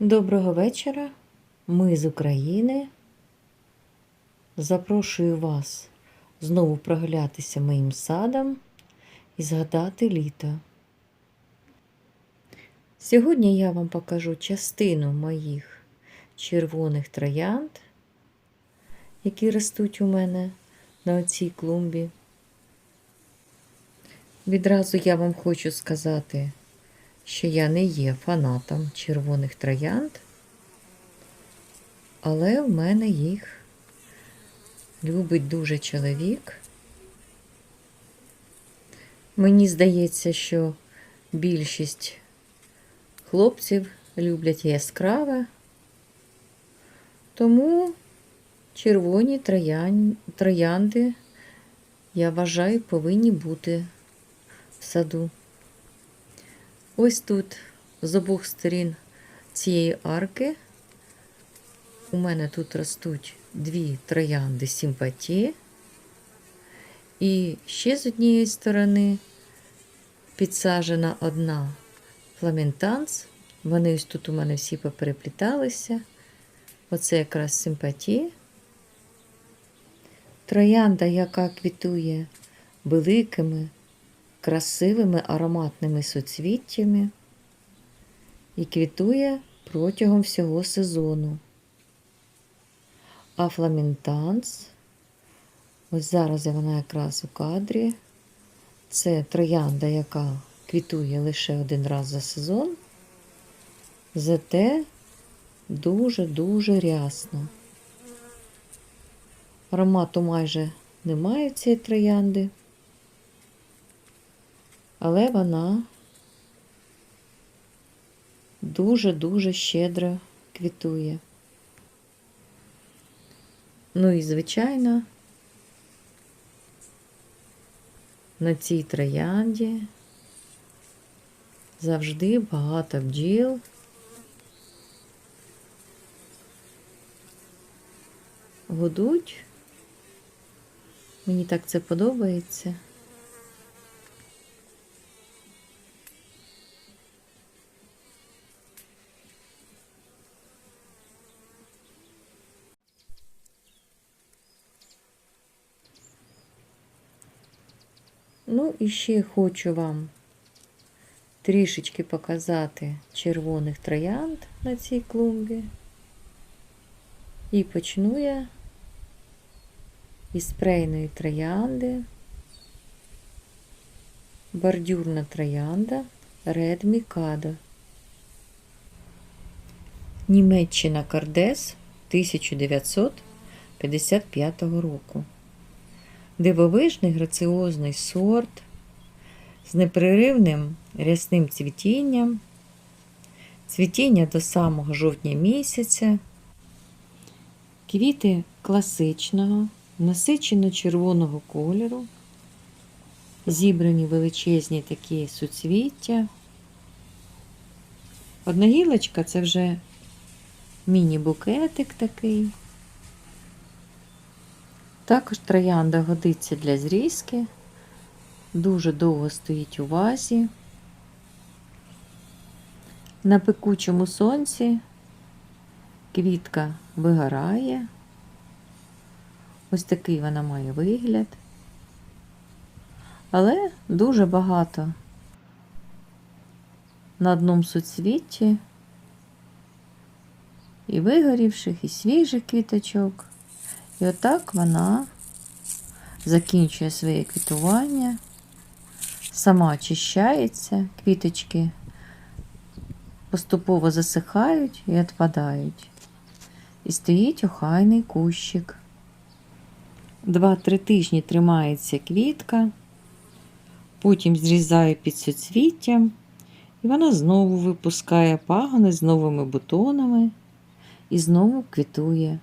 Доброго вечора. Ми з України. Запрошую вас знову прогулятися моїм садом і згадати літо. Сьогодні я вам покажу частину моїх червоних троянд, які ростуть у мене на оцій клумбі. Відразу я вам хочу сказати, що я не є фанатом червоних троянд, але в мене їх любить дуже чоловік. Мені здається, що більшість хлопців люблять яскраве, тому червоні троян... троянди, я вважаю, повинні бути в саду. Ось тут з обох сторін цієї арки у мене тут ростуть дві троянди симпатії. І ще з однієї сторони підсаджена одна фламентанс. Вони ось тут у мене всі поперепліталися. Оце якраз симпатії. Троянда, яка квітує великими красивими ароматними суцвіттями і квітує протягом всього сезону. А фламентанс, ось зараз вона якраз у кадрі. Це троянда, яка квітує лише один раз за сезон, зате дуже-дуже рясно. Аромату майже немає цієї троянди але вона дуже-дуже щедро квітує. Ну і, звичайно, на цій троянді завжди багато бджіл. Гудуть. Мені так це подобається. Ну, і ще хочу вам трішечки показати червоних троянд на цій клумбі. І почну я із спрейної троянди, бордюрна троянда Red Mikado. Німеччина Кардес 1955 року дивовижний граціозний сорт з непреривним рясним цвітінням, цвітіння до самого жовтня місяця, квіти класичного, насичено червоного кольору, зібрані величезні такі суцвіття. Одна гілочка це вже міні-букетик такий. Також троянда годиться для зрізки, дуже довго стоїть у вазі. На пекучому сонці квітка вигорає. Ось такий вона має вигляд. Але дуже багато на одному суцвітті і вигорівших, і свіжих квіточок. І отак вона закінчує своє квітування, сама очищається, квіточки поступово засихають і відпадають. І стоїть охайний кущик. Два-три тижні тримається квітка, потім зрізаю під суцвіттям, і вона знову випускає пагони з новими бутонами і знову квітує.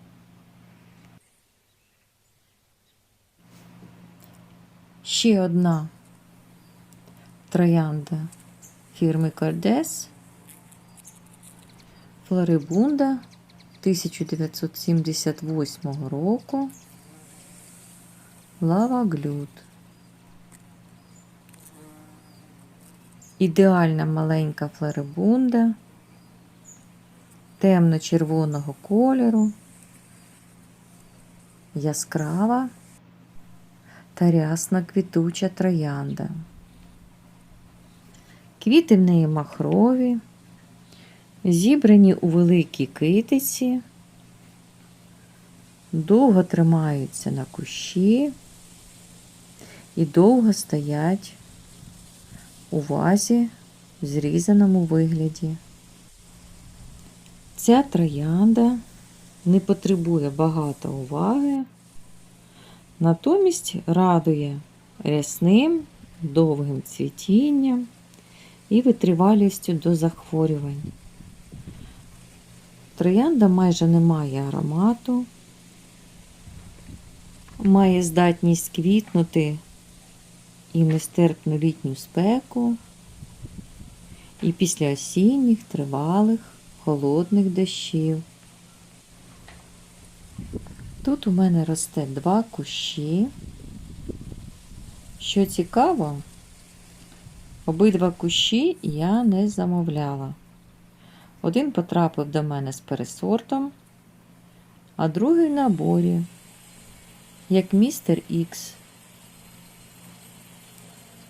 Ще одна троянда фірми Кордес Флорибунда 1978 року. Лава Глюд. Ідеальна маленька флорибунда. темно-червоного кольору, яскрава та рясна квітуча троянда. Квіти в неї махрові, зібрані у великій китиці, довго тримаються на кущі і довго стоять у вазі в зрізаному вигляді. Ця троянда не потребує багато уваги, натомість радує рясним, довгим цвітінням і витривалістю до захворювань. Троянда майже не має аромату, має здатність квітнути і нестерпну літню спеку, і після осінніх тривалих холодних дощів. Тут у мене росте два кущі. Що цікаво, обидва кущі я не замовляла. Один потрапив до мене з пересортом, а другий в наборі, як містер Ікс.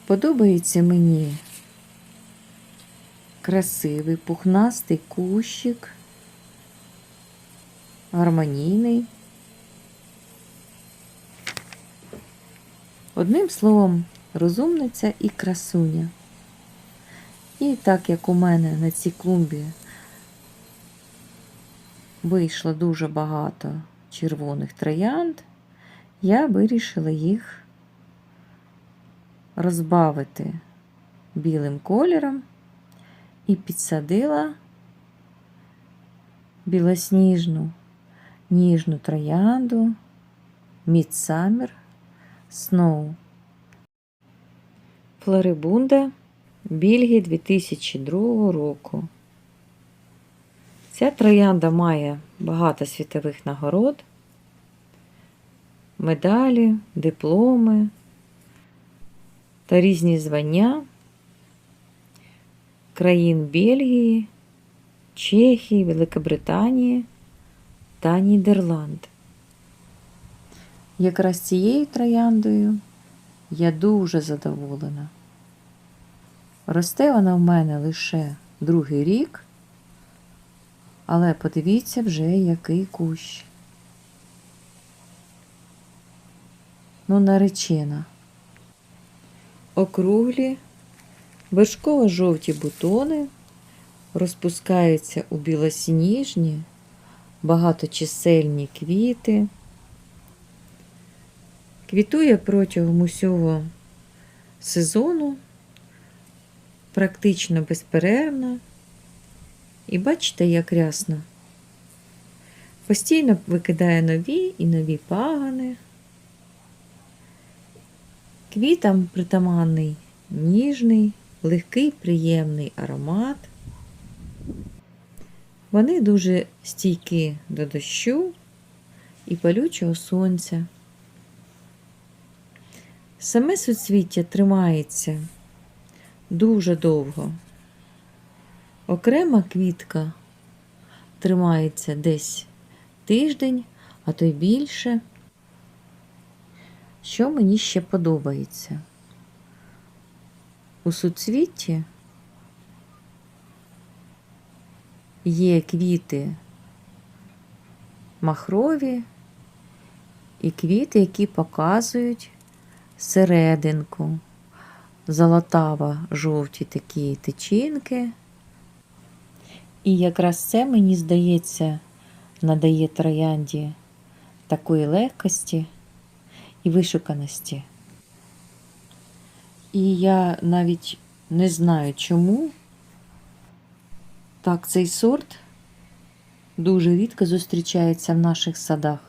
Подобається мені красивий пухнастий кущик, гармонійний. Одним словом, розумниця і красуня. І так як у мене на цій клумбі вийшло дуже багато червоних троянд, я вирішила їх розбавити білим кольором і підсадила білосніжну ніжну троянду Midsummer Snow. Флорибунда Більгії 2002 року. Ця троянда має багато світових нагород, медалі, дипломи та різні звання країн Бельгії, Чехії, Великобританії та Нідерланд. Якраз цією трояндою я дуже задоволена. Росте вона в мене лише другий рік, але подивіться вже, який кущ. Ну, наречена. Округлі, вершково-жовті бутони розпускаються у білосніжні, багаточисельні квіти. Квітує протягом усього сезону, практично безперервно. І бачите, як рясно. Постійно викидає нові і нові пагани. Квітам притаманний ніжний, легкий, приємний аромат. Вони дуже стійкі до дощу і палючого сонця. Саме суцвіття тримається дуже довго. Окрема квітка тримається десь тиждень, а то й більше. Що мені ще подобається? У суцвітті є квіти махрові і квіти, які показують серединку, золотаво жовті такі тичинки. І якраз це, мені здається, надає троянді такої легкості і вишуканості. І я навіть не знаю чому. Так, цей сорт дуже рідко зустрічається в наших садах.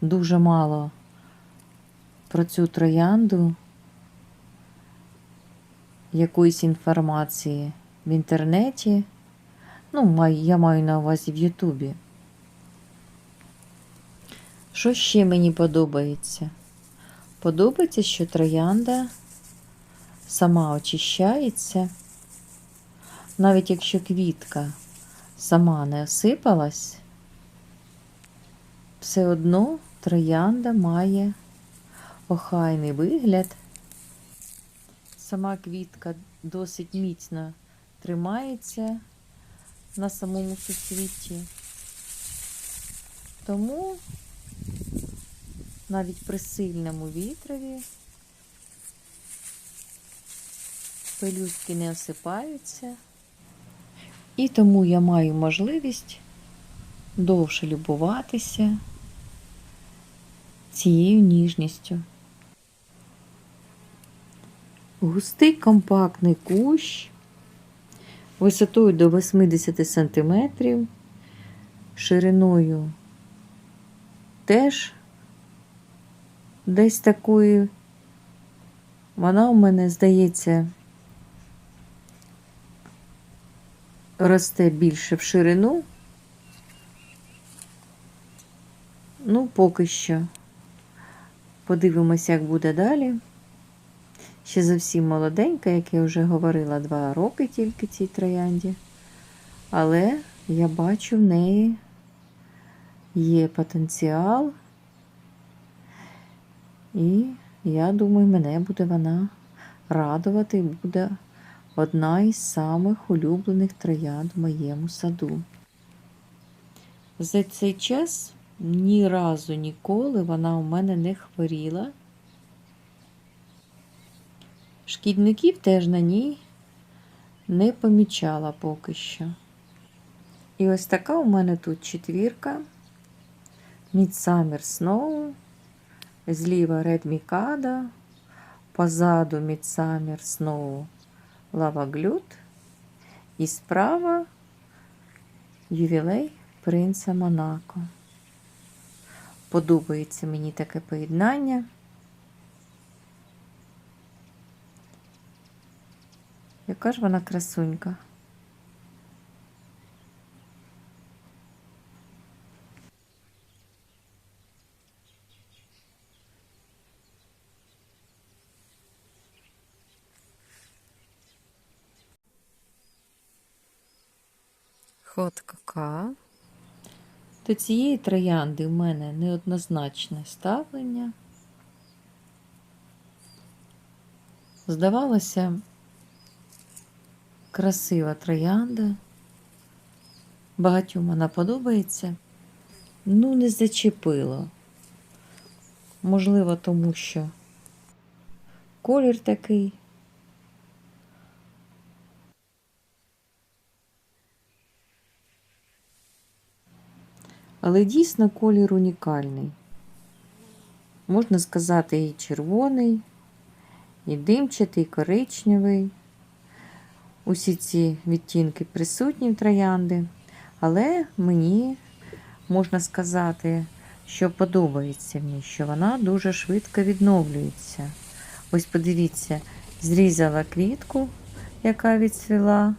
Дуже мало про цю троянду якоїсь інформації в інтернеті. Ну, я маю на увазі в Ютубі. Що ще мені подобається? Подобається, що троянда сама очищається, навіть якщо квітка сама не осипалась, все одно троянда має охайний вигляд. Сама квітка досить міцно тримається на самому суцвітті. Тому навіть при сильному вітрові пелюстки не осипаються. І тому я маю можливість довше любуватися цією ніжністю. Густий компактний кущ висотою до 80 см, шириною теж десь такої. Вона у мене, здається, росте більше в ширину. Ну, поки що. Подивимося, як буде далі. Ще зовсім молоденька, як я вже говорила, два роки тільки цій троянді. Але я бачу в неї є потенціал. І я думаю, мене буде вона радувати і буде одна із самих улюблених троянд в моєму саду. За цей час ні разу ніколи вона у мене не хворіла. Шкідників теж на ній не помічала поки що. І ось така у мене тут четвірка. Midsummer Snow, зліва Red Mikado, позаду Midsummer Snow Lava Glute і справа ювілей принца Монако. Подобається мені таке поєднання. Яка ж вона красунька? Ход кака. До цієї троянди в мене неоднозначне ставлення. Здавалося, красива троянда. Багатьом вона подобається. Ну, не зачепило. Можливо, тому що колір такий. Але дійсно колір унікальний. Можна сказати, і червоний, і димчатий, і коричневий. Усі ці відтінки присутні в троянди, але мені можна сказати, що подобається мені, що вона дуже швидко відновлюється. Ось подивіться, зрізала квітку, яка відцвіла,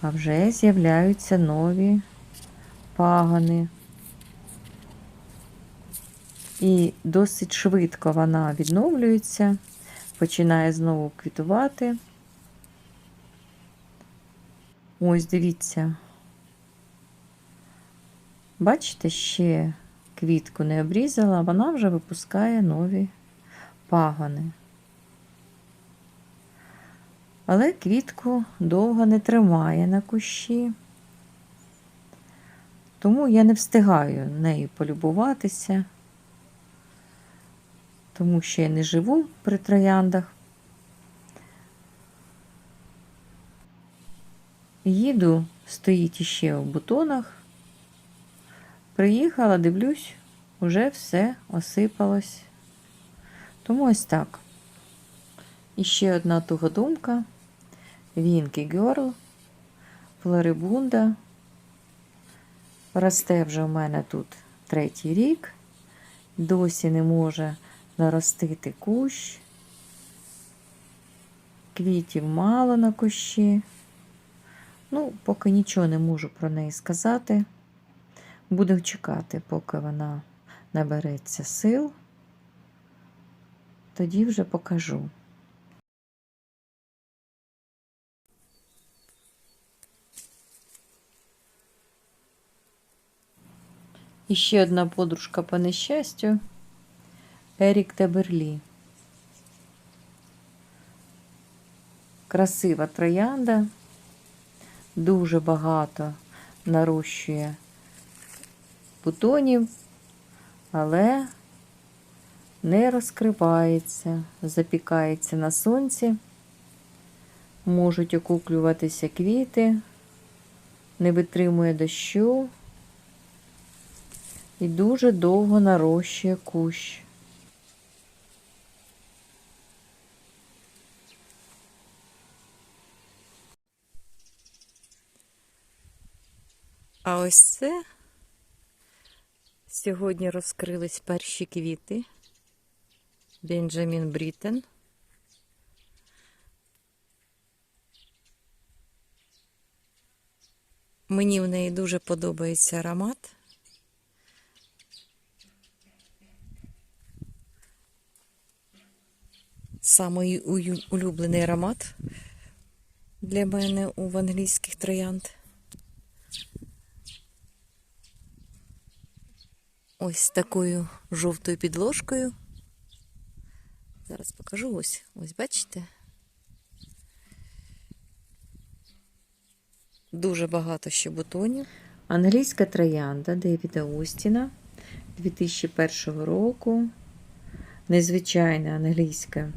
а вже з'являються нові пагони. І досить швидко вона відновлюється, починає знову квітувати. Ось дивіться. Бачите, ще квітку не обрізала, вона вже випускає нові пагони. Але квітку довго не тримає на кущі, тому я не встигаю нею полюбуватися, тому що я не живу при трояндах. Їду, стоїть іще в бутонах. Приїхала, дивлюсь, уже все осипалось. Тому ось так. І ще одна тугодумка. Вінкі Герл, Флорибунда. Росте вже в мене тут третій рік. Досі не може наростити кущ. Квітів мало на кущі. Ну, поки нічого не можу про неї сказати. Буду чекати, поки вона набереться сил. Тоді вже покажу. І ще одна подружка по нещастю Ерік Теберлі. Красива троянда, дуже багато нарощує бутонів, але не розкривається, запікається на сонці, можуть окуклюватися квіти, не витримує дощу і дуже довго нарощує кущ. А ось це сьогодні розкрились перші квіти. Бенджамін Брітен. Мені в неї дуже подобається аромат. Самий улюблений аромат для мене у англійських троянд. Ось такою жовтою підложкою. Зараз покажу ось. Ось бачите? Дуже багато ще бутонів. Англійська троянда Девіда Остіна 2001 року. Незвичайна англійська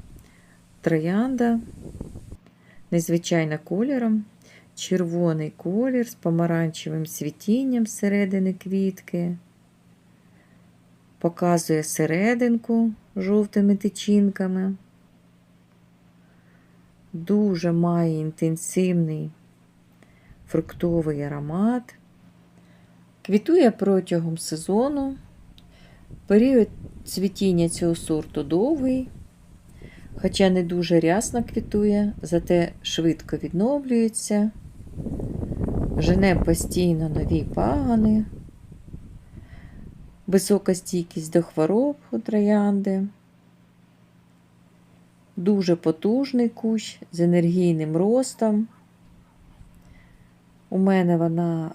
троянда. Незвичайна кольором. Червоний колір з помаранчевим світінням зсередини квітки. Показує серединку жовтими тичинками. Дуже має інтенсивний фруктовий аромат. Квітує протягом сезону. Період цвітіння цього сорту довгий, хоча не дуже рясно квітує, зате швидко відновлюється, жене постійно нові пагани, висока стійкість до хвороб у троянди, дуже потужний кущ з енергійним ростом. У мене вона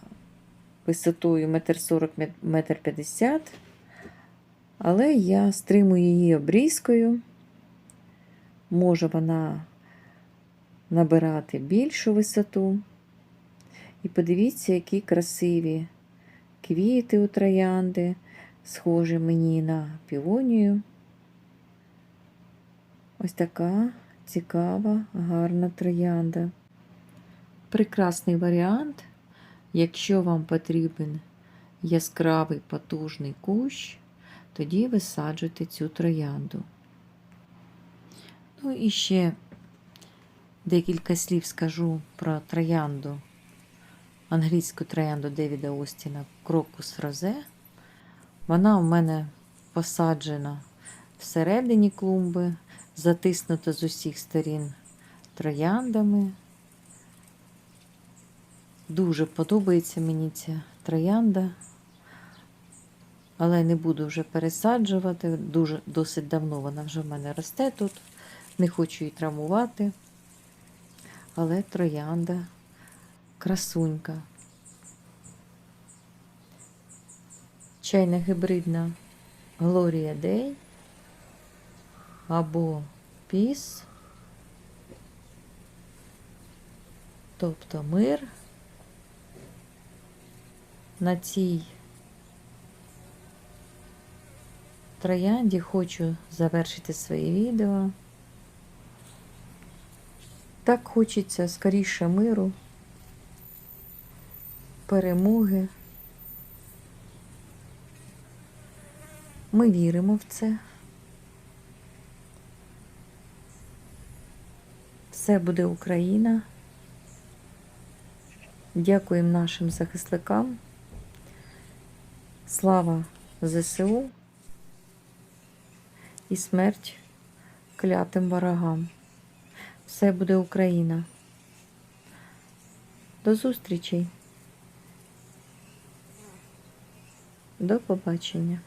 висотою 1,40 метр 50 але я стримую її обрізкою. Може вона набирати більшу висоту. І подивіться, які красиві квіти у троянди, схожі мені на півонію. Ось така цікава, гарна троянда. Прекрасний варіант, якщо вам потрібен яскравий потужний кущ, тоді висаджуйте цю троянду. Ну і ще декілька слів скажу про троянду, англійську троянду Девіда Остіна Крокус Розе. Вона у мене посаджена всередині клумби, затиснута з усіх сторін трояндами. Дуже подобається мені ця троянда але не буду вже пересаджувати. Дуже досить давно вона вже в мене росте тут. Не хочу її травмувати. Але троянда красунька. Чайна гібридна Глорія Дей або Піс, тобто мир на цій троянді хочу завершити своє відео. Так хочеться скоріше миру, перемоги. Ми віримо в це. Все буде Україна. Дякуємо нашим захисникам. Слава ЗСУ і смерть клятим ворогам. Все буде Україна. До зустрічей. До побачення.